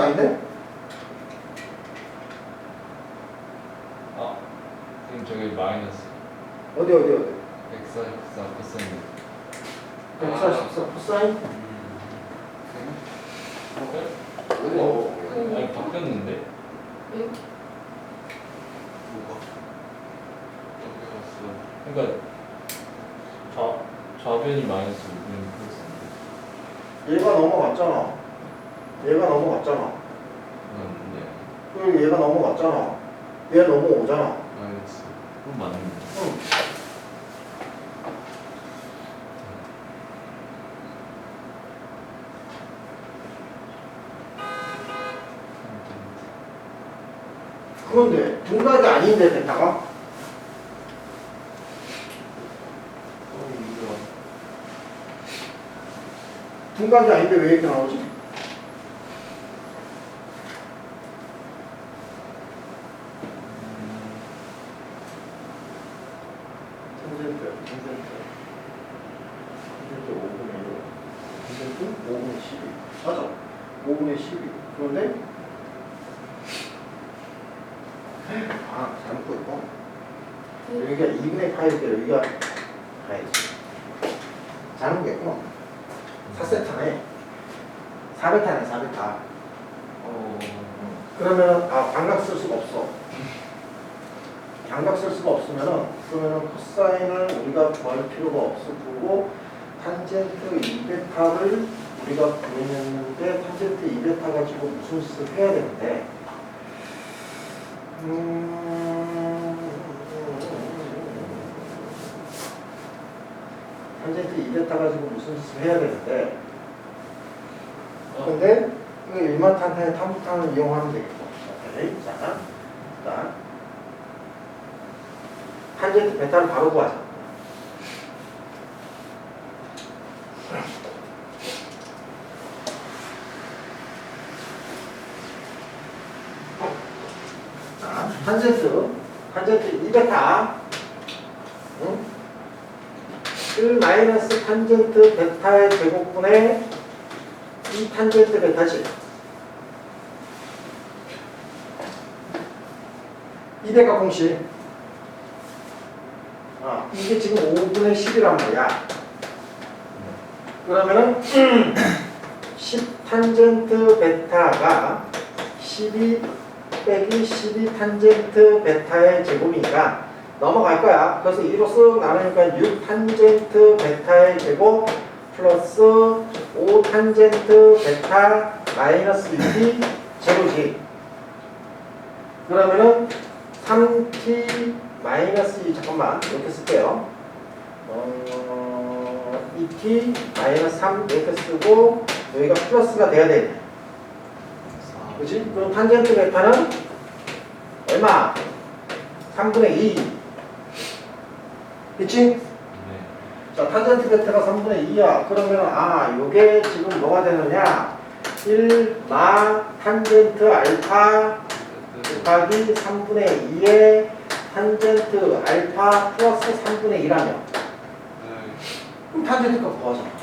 아닌데? 아, 지금 저기 마이너스 어디 어디 어디? 144%. 144 코사인? 어? 아니 바뀌었는데? 갔어. 그러니까 좌 좌변이 마이너스 5분이 얘가 넘어갔잖아. 얘가 넘어갔잖아. 그렇는데 그리고 얘가 넘어갔잖아. 얘 넘어오잖아. 마이너스 그럼 맞는데. 응. 그런데 둔각이 아닌데 됐다가 어, 이거. 둔각이 아닌데 왜 이렇게 나오지? 텐센트, 텐센트, 텐센트 5분의 1, 텐센트 5분의 12. 맞아. 5분의 12. 그런데 아 잘못 보였고 여기가 2분의 파이인데 여기가 파이지. 잘못 보였구나. 4세타네. 4베타네 4베타. 어. 그러면 아 광각 쓸 수가 없어. 광각 쓸 수가 없으면은 그러면은 코사인을 우리가 구할 필요가 없어 보고 탄젠트 2베타를 우리가 구해냈는데 탄젠트 2베타 가지고 무슨 짓을 해야 되는데 음... 탄젠트 2베타 가지고 무슨 짓을 해야 되는데 어. 근데 그 일반탄탄의 탐부탄을 이용하면 되겠고. 자, 자. 탄젠트 베타를 바로 구하자. 자, 탄젠트, 탄젠트 2베타. 응? 1 마이너스 탄젠트 베타의 제곱분의 이 탄젠트 베타지. 이대가 공식. 아, 이게 지금 5분의 10이란 말이야. 그러면은 10 탄젠트 베타가 12 빼기 12 탄젠트 베타의 제곱이니까 넘어갈 거야. 그래서 2로 쓱 나누니까 6 탄젠트 베타의 제곱 플러스 5 탄젠트 베타 마이너스 6이 제로지. 그러면은 3t 마이너스 2 잠깐만 이렇게 쓸게요. 어, 2t 마이너스 3 이렇게 쓰고 여기가 플러스가 돼야 돼. 그지? 그럼 탄젠트 베타는 얼마? 3분의 2. 그치? 네. 자, 탄젠트 베타가 3분의 2야. 그러면 아, 요게 지금 뭐가 되느냐? 1마 탄젠트 알파 곱하기 3분의 2의 탄젠트 알파 플러스 3분의 2라며. 네. 그럼 탄젠트 값 구하자.